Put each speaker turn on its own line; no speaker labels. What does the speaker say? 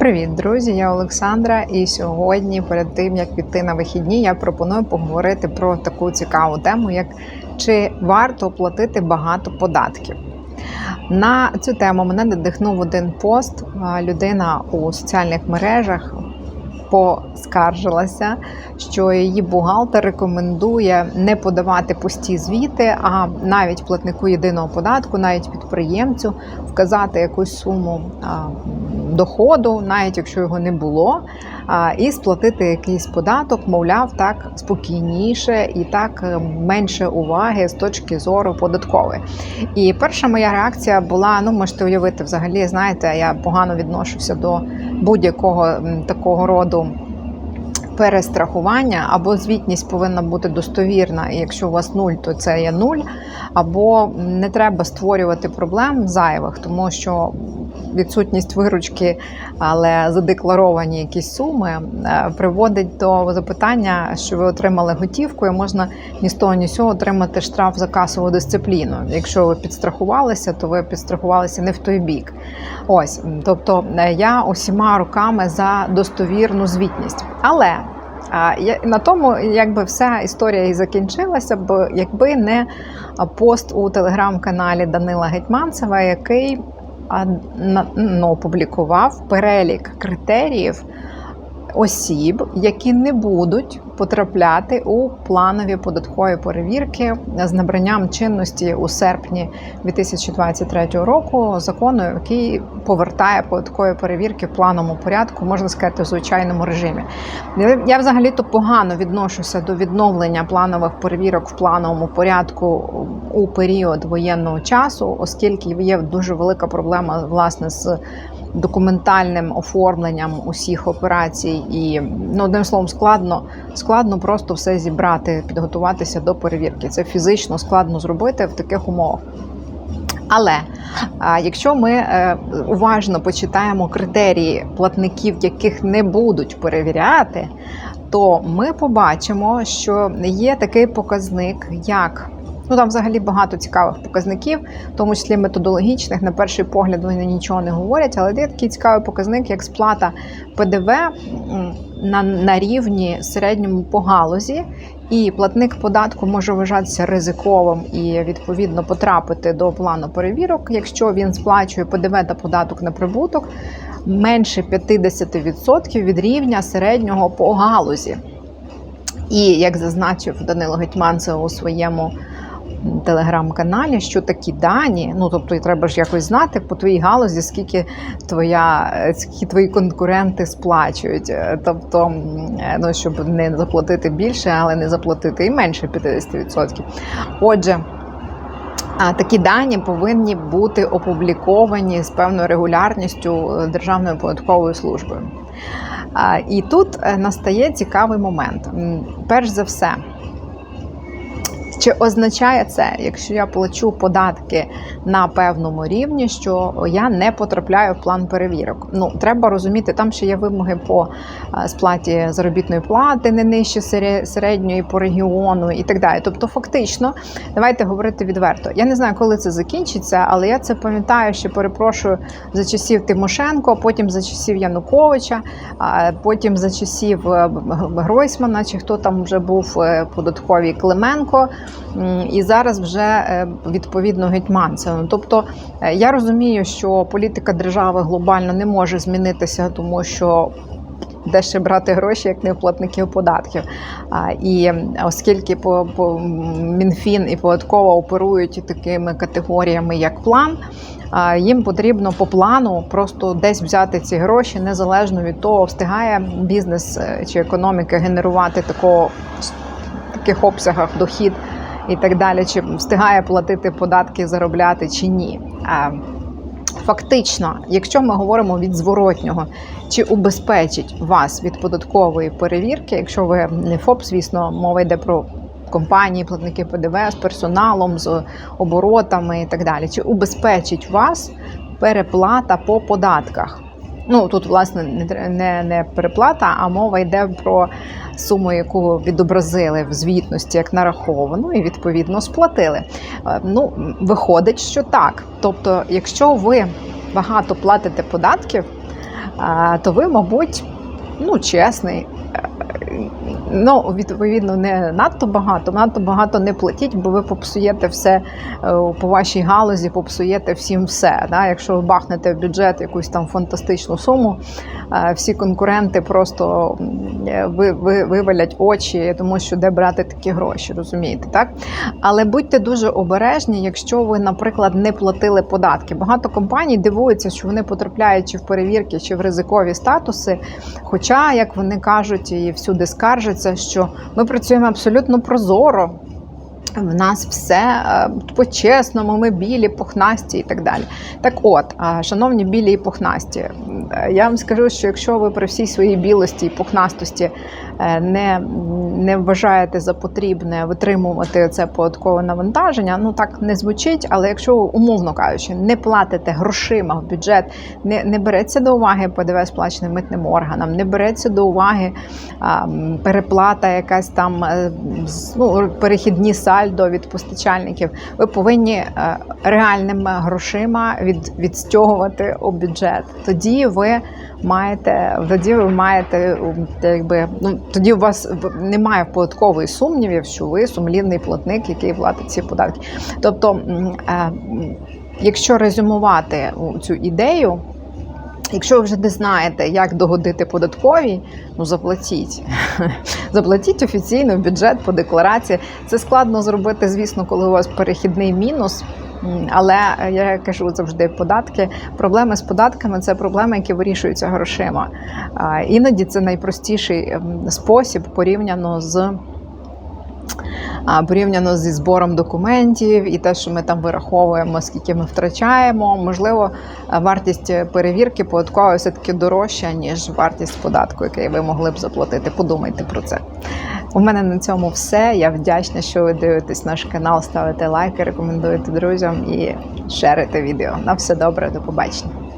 Привіт, друзі! Я Олександра, і сьогодні, перед тим як піти на вихідні, я пропоную поговорити про таку цікаву тему, як чи варто платити багато податків. На цю тему мене надихнув один пост. Людина у соціальних мережах поскаржилася, що її бухгалтер рекомендує не подавати пусті звіти, а навіть платнику єдиного податку, навіть підприємцю, вказати якусь суму доходу, навіть якщо його не було, і сплатити якийсь податок, мовляв, так спокійніше і так е, менше уваги з точки зору податкової. І перша моя реакція була: ну можете уявити, взагалі, знаєте, я погано відношуся до будь-якого такого роду. Перестрахування або звітність повинна бути достовірна, і якщо у вас нуль, то це є нуль, або не треба створювати проблем зайвих, тому що відсутність виручки, але задекларовані якісь суми е, приводить до запитання, що ви отримали готівку, і можна ні з того, ні з цього отримати штраф за касову дисципліну. Якщо ви підстрахувалися, то ви підстрахувалися не в той бік. Ось, тобто е, я усіма руками за достовірну звітність. Але я- на тому якби вся історія і закінчилася б, якби не пост у телеграм-каналі Данила Гетьманцева, який ну, опублікував перелік критеріїв осіб, які не будуть потрапляти у планові податкові перевірки з набранням чинності у серпні 2023 року закону, який повертає податкові перевірки в плановому порядку, можна сказати, в звичайному режимі. Я- взагалі то погано відношуся до відновлення планових перевірок в плановому порядку у період воєнного часу, оскільки є дуже велика проблема власне з документальним оформленням усіх операцій, і ну одним словом, складно складно просто все зібрати, підготуватися до перевірки. Це фізично складно зробити в таких умовах. Але якщо ми е, уважно почитаємо критерії платників, яких не будуть перевіряти, то ми побачимо, що є такий показник, як ну там взагалі багато цікавих показників, в тому числі методологічних. На перший погляд вони нічого не говорять, але є такий цікавий показник, як сплата ПДВ на, на рівні середньому по галузі. І платник податку може вважатися ризиковим і відповідно потрапити до плану перевірок, якщо він сплачує ПДВ та податок на прибуток менше 50% від рівня середнього по галузі. І як зазначив Данило Гетьманцев у своєму телеграм-каналі, що такі дані, ну тобто треба ж якось знати по твоїй галузі, скільки твоя, скільки твої конкуренти сплачують. Е, Тобто, е, ну щоб не заплатити більше, але не заплатити і менше 50%. Отже. Такі дані повинні бути опубліковані з певною регулярністю е, Державною податковою службою. І тут настає цікавий момент. Перш за все, чи означає це, якщо я плачу податки на певному рівні, що я не потрапляю в план перевірок? Ну треба розуміти, там ще є вимоги по е, сплаті заробітної плати, не нижче сере- середньої по регіону і так далі. Тобто, фактично, давайте говорити відверто. Я не знаю, коли це закінчиться, але я це пам'ятаю, що перепрошую за часів Тимошенко, потім за часів Януковича, потім за часів е, Гройсмана, чи хто там вже був е, податковий Клименко. І зараз вже е, відповідно гетьманцевим. Тобто е, я розумію, що політика держави глобально не може змінитися, тому що. Де ще брати гроші, як не в платників податків? А, і оскільки по, по Мінфін і податкова оперують такими категоріями, як план, а, їм потрібно по плану просто десь взяти ці гроші, незалежно від того, встигає бізнес е, чи економіка генерувати такого в таких обсягах дохід і так далі, чи встигає платити податки, заробляти чи ні. Фактично, якщо ми говоримо від зворотнього, чи убезпечить вас від податкової перевірки, якщо ви не ФОП, звісно, мова йде про компанії, платники ПДВ з персоналом, з оборотами і так далі, чи убезпечить вас переплата по податках? Ну тут власне не не, переплата, а мова йде про суму, яку відобразили в звітності як нараховану, і відповідно сплатили. Е, Ну, виходить, що так. Тобто, якщо ви багато платите податків, то ви, мабуть, ну, чесний. Ну, відповідно, не надто багато, надто багато не платіть, бо ви попсуєте все е, по вашій галузі, попсуєте всім все. Да? Якщо ви бахнете в бюджет якусь там фантастичну суму, е, всі конкуренти просто е, ви, вивалять очі, тому що де брати такі гроші, розумієте, так? Але будьте дуже обережні, якщо ви, наприклад, не платили податки. Багато компаній дивуються, що вони потрапляють чи в перевірки, чи в ризикові статуси. Хоча, як вони кажуть, і всюди скаржаться, що ми працюємо абсолютно прозоро. В нас все е, по-чесному, ми білі, пухнасті і так далі. Так от, шановні білі і пухнасті, е, я вам скажу, що якщо ви при всій своїй білості і пухнастості не, не вважаєте за потрібне витримувати це податкове навантаження, ну так не звучить, але якщо умовно кажучи, не платите грошима в бюджет, не, не береться до уваги ПДВ сплачене митним органам, не береться до уваги а, переплата, якась там е, ну, перехідні сальдо від постачальників. Ви повинні е, реальними грошима від, відстягувати у бюджет. Тоді ви маєте, тоді ви маєте якби ну тоді у вас немає податкової сумнівів, що ви сумлінний платник, який платить ці податки. Тобто, е, якщо резюмувати цю ідею. Якщо ви вже не знаєте, як догодити податковій, ну заплатіть. заплатіть офіційно в бюджет по декларації. Це складно зробити, звісно, коли у вас перехідний мінус. Але я кажу завжди податки. Проблеми з податками це проблеми, які вирішуються грошима. Іноді це найпростіший ем, спосіб порівняно з. Порівняно зі збором документів і те, що ми там вираховуємо, скільки ми втрачаємо, можливо, е, вартість перевірки податкової все-таки дорожча, ніж вартість податку, який ви могли б заплатити. Подумайте про це. У мене на цьому все. Я вдячна, що ви дивитесь наш канал, ставите лайки, рекомендуєте друзям і шерите відео. На все добре, до побачення.